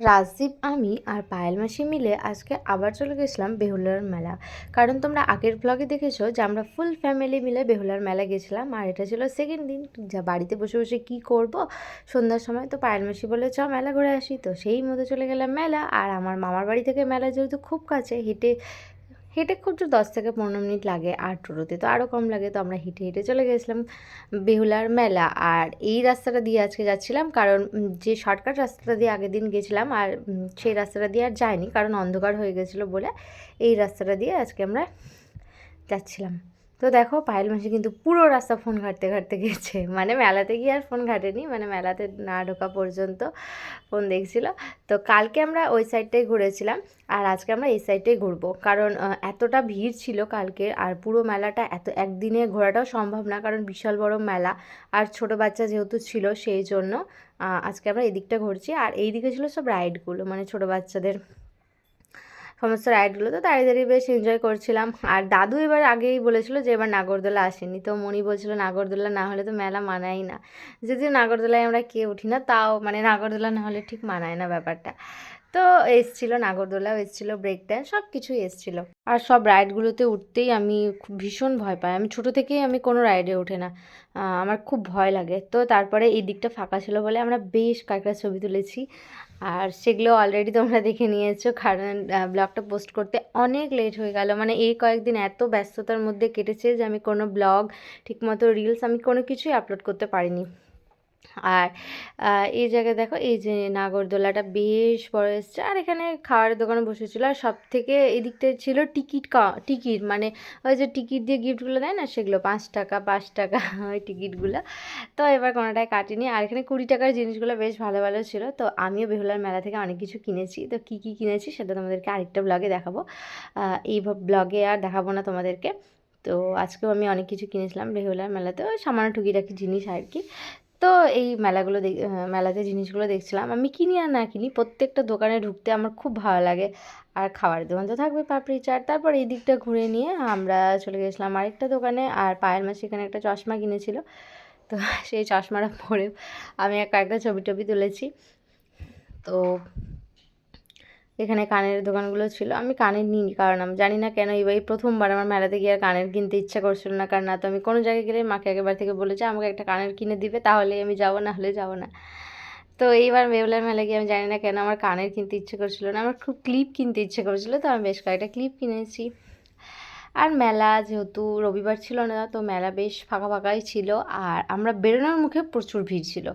রাজদীপ, আমি আর পায়েল মাসি মিলে আজকে আবার চলে গেছিলাম বেহুলার মেলা। কারণ তোমরা আগের ব্লগে দেখেছ যে আমরা ফুল ফ্যামিলি মিলে বেহুলার মেলা গেছিলাম, আর এটা ছিল সেকেন্ড দিন যা বাড়িতে বসে বসে কি করব? সন্ধ্যার সময় তো পায়েল মাসি বলে, চ মেলা ঘুরে আসি। তো সেই মতো চলে গেলাম মেলা, আর আমার মামার বাড়ি থেকে মেলা যেহেতু খুব কাছে, হেঁটে হেঁটে খুব যে দশ থেকে পনেরো মিনিট লাগে আর টোটোতে তো আরও কম লাগে, তো আমরা হেঁটে হেঁটে চলে গেছিলাম বেহুলার মেলা। আর এই রাস্তাটা দিয়ে আজকে যাচ্ছিলাম কারণ যে শর্টকাট রাস্তাটা দিয়ে আগের দিন গেছিলাম আর সেই রাস্তাটা দিয়ে আর যায়নি কারণ অন্ধকার হয়ে গেছিল বলে এই রাস্তাটা দিয়ে আজকে আমরা যাচ্ছিলাম। তো দেখো পায়েল মাসি কিন্তু পুরো রাস্তা ফোন ঘাঁটতে ঘাঁটতে গেছে। মানে মেলাতে গিয়ে আর ফোন ঘাটেনি মানে মেলাতে না ঢোকা পর্যন্ত ফোন দেখছিল। তো কালকে আমরা ওই সাইডটাই ঘুরেছিলাম আর আজকে আমরা এই সাইডটাই ঘুরবো। কারণ এতটা ভিড় ছিল কালকে আর পুরো মেলাটা এত, একদিনে ঘোরাটাও সম্ভব না কারণ বিশাল বড় মেলা। আর ছোট বাচ্চা যেহেতু ছিল সেই জন্য আজকে আমরা এদিকটা ঘুরছি। আর এই দিকে ছিল সব রাইডগুলো মানে ছোট বাচ্চাদের সমস্ত রাইডগুলো তো দাঁড়িয়ে দাঁড়িয়ে বেশ এনজয় করছিলাম। আর দাদু এবার আগেই বলেছিল যে এবার নাগরদোলা আসেনি। তো মনি বলছিল, নাগরদোলা না হলে তো মেলা মানায় না। যদিও নাগরদোলায় আমরা কে উঠি না, তাও মানে নাগরদোলা না হলে ঠিক মানায় না ব্যাপারটা। তো এসছিল, নাগরদোলাও এসছিল ব্রেক ড্যান্স সব কিছুই এসছিল। আর সব রাইডগুলোতে উঠতেই আমি খুব ভীষণ ভয় পাই। আমি ছোট থেকেই আমি কোনো রাইডে ওঠে না। আমার খুব ভয় লাগে। তো তারপরে এই দিকটা ফাঁকা ছিল বলে আমরা বেশ কয়েকটা ছবি তুলেছি। আর সেগুলো অলরেডি তোমরা দেখে নিয়েছো। কারণ ব্লগটা পোস্ট করতে অনেক লেট হয়ে গেল। মানে এই কয়েকদিন এত ব্যস্ততার মধ্যে কেটেছে যে আমি কোনো ব্লগ ঠিকমতো রিলস আমি কোনো কিছুই আপলোড করতে পারিনি। আর এই জায়গায় দেখো এই যে নাগরদোলাটা বেশ বড় এসছে। আর এখানে খাওয়ারের দোকানে বসেছিল। আর সব থেকে এদিকটায় ছিল টিকিট টিকিট মানে ওই যে টিকিট দিয়ে গিফটগুলো দেয় না সেগুলো, পাঁচ টাকা পাঁচ টাকা ওই টিকিটগুলো। তো এবার কোনোটাই কাটিনি। আর এখানে কুড়ি টাকার জিনিসগুলো বেশ ভালো ভালো ছিল। তো আমিও বেহুলার মেলা থেকে অনেক কিছু কিনেছি। তো কী কী কিনেছি সেটা তোমাদেরকে আরেকটা ব্লগে দেখাবো। এই ব্লগে আর দেখাবো না তোমাদেরকে। তো আজকেও আমি অনেক কিছু কিনেছিলাম বেহুলার মেলাতে ওই সামান্য টুকিটাকি জিনিস আর কি। তো এই মেলাগুলো মেলাতে জিনিসগুলো দেখছিলাম। আমি কিনি আর না কিনি প্রত্যেকটা দোকানে ঢুকতে আমার খুব ভালো লাগে। আর খাবার দোকান তো থাকবে পাপড়ি, চাট। তারপর এই দিকটা ঘুরে নিয়ে আমরা চলে গেছিলাম আরেকটা দোকানে। আর পায়ের মাসি এখানে একটা চশমা কিনেছিল। তো সেই চশমাটা পরে আমি কয়েকটা ছবি টবি তুলেছি। তো এখানে কানের দোকানগুলো ছিল। আমি কানের নিইনি, কারণ আমি জানি না কেন এবার প্রথমবার আমার মেলাতে গিয়ে আর কানের কিনতে ইচ্ছা করছিল না। কারণ না তো আমি কোনো জায়গায় গেলে মাকে একবার থেকে বলেছে, আমাকে একটা কানের কিনে দিবে তাহলে আমি যাব, না হলে যাব না। তো এইবার বেহুলার মেলা গিয়ে আমি জানি না কেন আমার কানের কিনতে ইচ্ছে করছিল না। আমার খুব ক্লিপ কিনতে ইচ্ছে করছিল, তো আমি বেশ কয়েকটা ক্লিপ কিনেছি। আর মেলা যেহেতু রবিবার ছিল না, তো মেলা বেশ ফাঁকা ফাঁকাই ছিল। আর আমরা বেরোনোর মুখে প্রচুর ভিড় ছিল।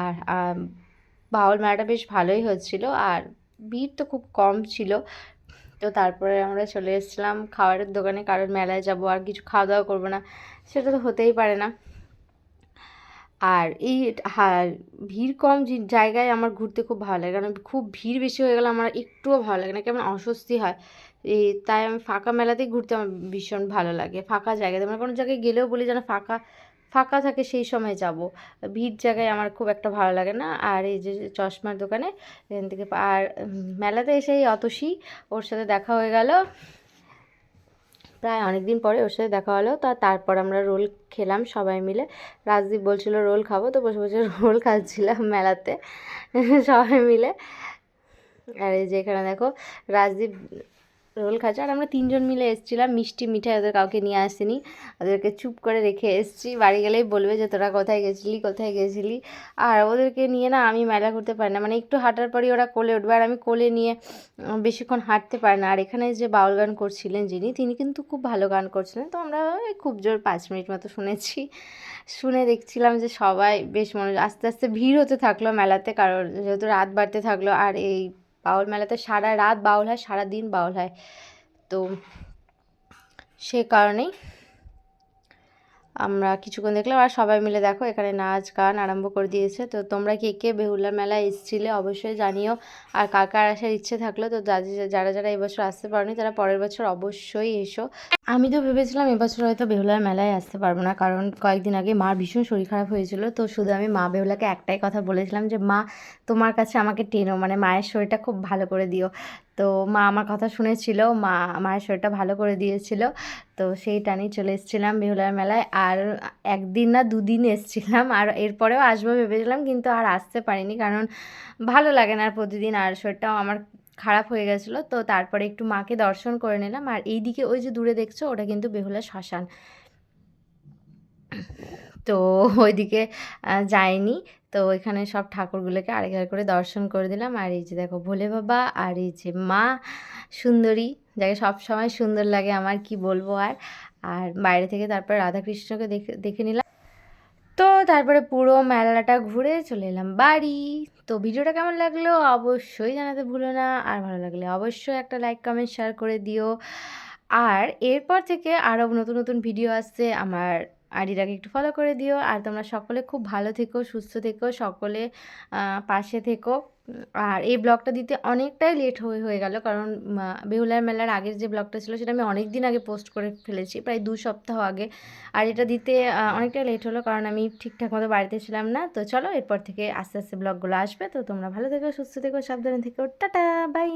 আর বাউল মেলাটা বেশ ভালোই হচ্ছিল। আর ভিড় তো খুব কম ছিল। তো তারপরে আমরা চলে এসেছিলাম খাবারের দোকানে কারণ মেলায় যাব, আর কিছু খাওয়া দাওয়া করব না, সেটা তো হতেই পারে না। আর এই ভিড় কম জায়গায় আমার ঘুরতে খুব ভালো লাগে, কারণ খুব ভিড় বেশি হয়ে গেলে আমার একটুও ভালো লাগে না, কেমন অস্বস্তি হয়। এই তাই আমি ফাঁকা মেলাতেই ঘুরতে আমার ভীষণ ভালো লাগে, ফাঁকা জায়গাতে মানে কোনো জায়গায় গেলেও বলি যেন ফাঁকা ফাঁকা থাকে সেই সময় যাব। ভিড় জায়গায় আমার খুব একটা ভালো লাগে না। আর এই যে চশমার দোকানে, এখান থেকে আর মেলাতে এসেই অতসী ওর সাথে দেখা হয়ে গেল। প্রায় অনেক দিন পরে ওর সাথে দেখা হলো। তা তারপর আমরা রোল খেলাম সবাই মিলে। রাজদীপ বলছিল, রোল খাব? তো বসে বসে রোল খাচ্ছিলাম মেলাতে সবাই মিলে। আর এই যে এখানে দেখো, রাজদীপ রোল খাচ্ছে। আর আমরা তিনজন মিলে এসেছিলাম, মিষ্টি মিঠাই ওদের কাউকে নিয়ে আসিনি। ওদেরকে চুপ করে রেখে এসেছি। বাড়ি গেলেই বলবে যে, তোরা কোথায় গেছিলি? কোথায় গেছিলি? আর ওদেরকে নিয়ে না আমি মেলা করতে পারি না। মানে একটু হাঁটার পরই ওরা কোলে উঠবে। আর আমি কোলে নিয়ে বেশিক্ষণ হাঁটতে পারি না। আর এখানে যে বাউল গান করছিলেন যিনি, তিনি কিন্তু খুব ভালো গান করছিলেন। তো আমরা খুব জোর পাঁচ মিনিট মতো শুনেছি। শুনে দেখছিলাম যে সবাই বেশ মনে আস্তে আস্তে ভিড় হতে থাকল মেলাতে। কারণ যেহেতু রাত বাড়তে থাকল, আর এই বাউল মেলাতে সারা রাত বাউল হয়, সারা দিন বাউল হয়। তো সে কারণেই আমরা কিছুক্ষণ দেখলাম আর সবাই মিলে দেখো, এখানে নাচ, গান আরম্ভ করে দিয়েছে। তো তোমরা কে কে বেহুলার মেলায় এসেছিলে অবশ্যই জানিও। আর কাকার কার আসার ইচ্ছে থাকল, তো যারা যারা এবছর আসতে পারোনি, তারা পরের বছর অবশ্যই এসো। আমি তো ভেবেছিলাম এবছর হয়তো বেহুলার মেলায় আসতে পারব না, কারণ কয়েকদিন আগে মার ভীষণ শরীর খারাপ হয়েছিল। তো শুধু আমি মা বেহুলাকে একটাই কথা বলেছিলাম যে, মা, তোমার কাছে আমাকে টেনো মানে মায়ের শরীরটা খুব ভালো করে দিও। তো মা আমার কথা শুনেছিল, মা মায়ের শরীরটা ভালো করে দিয়েছিল। তো সেই টানেই চলে এসেছিলাম বেহুলার মেলায়। আর একদিন না দুদিন এসেছিলাম, আর এরপরেও আসব ভেবেছিলাম, কিন্তু আর আসতে পারিনি, কারণ ভালো লাগে না আর প্রতিদিন, আর শরীরটাও আমার খারাপ হয়ে গেছিল। তো তারপরে একটু মাকে দর্শন করে নিলাম। আর এইদিকে ওই যে দূরে দেখছ, ওটা কিন্তু বেহুলা শ্মশান। তো ওইদিকে যায়নি তো ওইখানে সব ঠাকুরগুলোকে আরেক আরেক করে দর্শন করে দিলাম। আর এই যে দেখো ভোলে বাবা আর এই যে মা সুন্দরী, যাকে সব সময় সুন্দর লাগে, আমার কি বলব আর? আর বাইরে থেকে তারপর রাধাকৃষ্ণকে দেখে দেখে নিলাম। তো তারপরে পুরো মেলাটা ঘুরে চলে এলাম বাড়ি। তো ভিডিওটা কেমন লাগল অবশ্যই জানাতে ভুলো না। আর ভালো লাগলে অবশ্যই একটা লাইক কমেন্ট শেয়ার করে দিও। আর এরপর থেকে আরও নতুন নতুন ভিডিও আসছে আমার আইডিটাকে একটু ফলো করে দিও। আর তোমরা সকলে খুব ভালো থেকো, সুস্থ থেকো, সকলে পাশে থেকো। আর এই ব্লগটা দিতে অনেকটাই লেট হয়ে হয়ে গেল। কারণ বেহুলার মেলার আগের যে ব্লগটা ছিল, সেটা আমি অনেক দিন আগে পোস্ট করে ফেলেছি, প্রায় দু সপ্তাহ আগে। আর এটা দিতে অনেকটাই লেট হলো, কারণ আমি ঠিকঠাক মতো বাড়িতে ছিলাম না। তো চলো, এরপর থেকে আস্তে আস্তে ব্লগগুলো আসবে। তো তোমরা ভালো থেকো, সুস্থ থেকো, সাবধানে থেকো। Tata bye